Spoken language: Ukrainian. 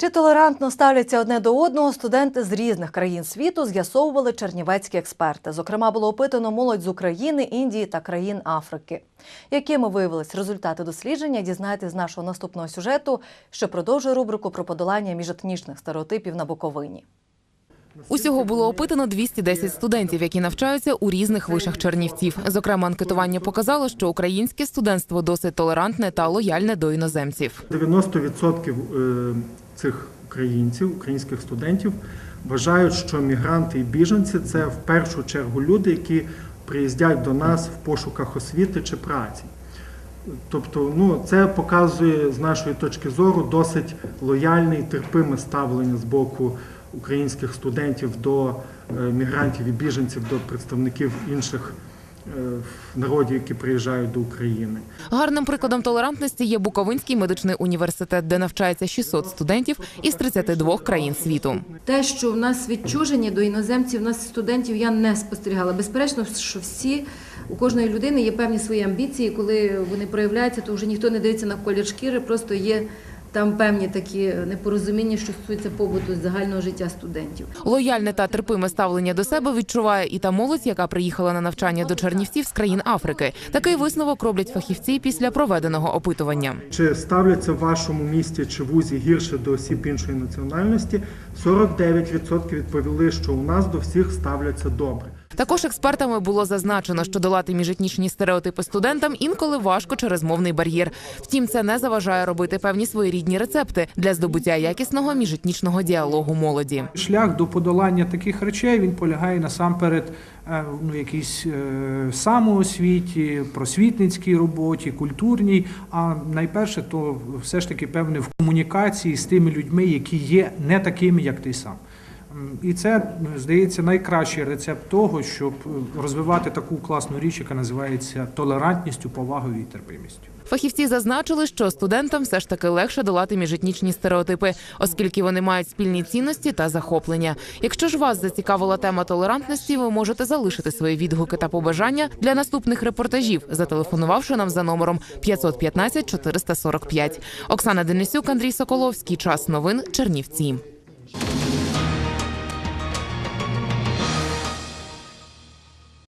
Чи толерантно ставляться одне до одного студенти з різних країн світу з'ясовували чернівецькі експерти. Зокрема, було опитано молодь з України, Індії та країн Африки. Якими виявились результати дослідження, дізнаєтесь з нашого наступного сюжету, що продовжує рубрику про подолання міжетнічних стереотипів на Буковині. Усього було опитано 210 студентів, які навчаються у різних вишах Чернівців. Зокрема, анкетування показало, що українське студентство досить толерантне та лояльне до іноземців. 90% е, цих українців, українських студентів, вважають, що мігранти і біженці це в першу чергу люди, які приїздять до нас в пошуках освіти чи праці. Тобто, ну, це показує з нашої точки зору досить лояльне і терпиме ставлення з боку українських студентів до е, мігрантів і біженців, до представників інших народів, які приїжджають до України. Гарним прикладом толерантності є Буковинський медичний університет, де навчається 600 студентів із 32 країн світу. Те, що в нас відчуження до іноземців, у нас студентів я не спостерігала. Безперечно, що всі у кожної людини є певні свої амбіції. Коли вони проявляються, то вже ніхто не дивиться на колір шкіри, просто є там певні такі непорозуміння, що стосуються побуту загального життя студентів. Лояльне та терпиме ставлення до себе відчуває і та молодь, яка приїхала на навчання до Чернівців з країн Африки. Такий висновок роблять фахівці після проведеного опитування. Чи ставляться в вашому місті чи вузі гірше до осіб іншої національності? 49% відповіли, що у нас до всіх ставляться добре. Також експертами було зазначено, що долати міжетнічні стереотипи студентам інколи важко через мовний бар'єр. Втім, це не заважає робити певні своєрідні рецепти для здобуття якісного міжетнічного діалогу молоді. Шлях до подолання таких речей він полягає насамперед е, ну, якійсь е, самоосвіті, просвітницькій роботі, культурній. А найперше, то все ж таки певне в комунікації з тими людьми, які є не такими, як ти сам. І це здається найкращий рецепт того, щоб е, розвивати таку класну річ, яка називається толерантністю, повагою і терпимістю. Фахівці зазначили, що студентам все ж таки легше долати міжетнічні стереотипи, оскільки вони мають спільні цінності та захоплення. Якщо ж вас зацікавила тема толерантності, ви можете залишити свої відгуки та побажання для наступних репортажів, зателефонувавши нам за номером 515 445. Оксана Денисюк, Андрій Соколовський. Час новин Чернівці.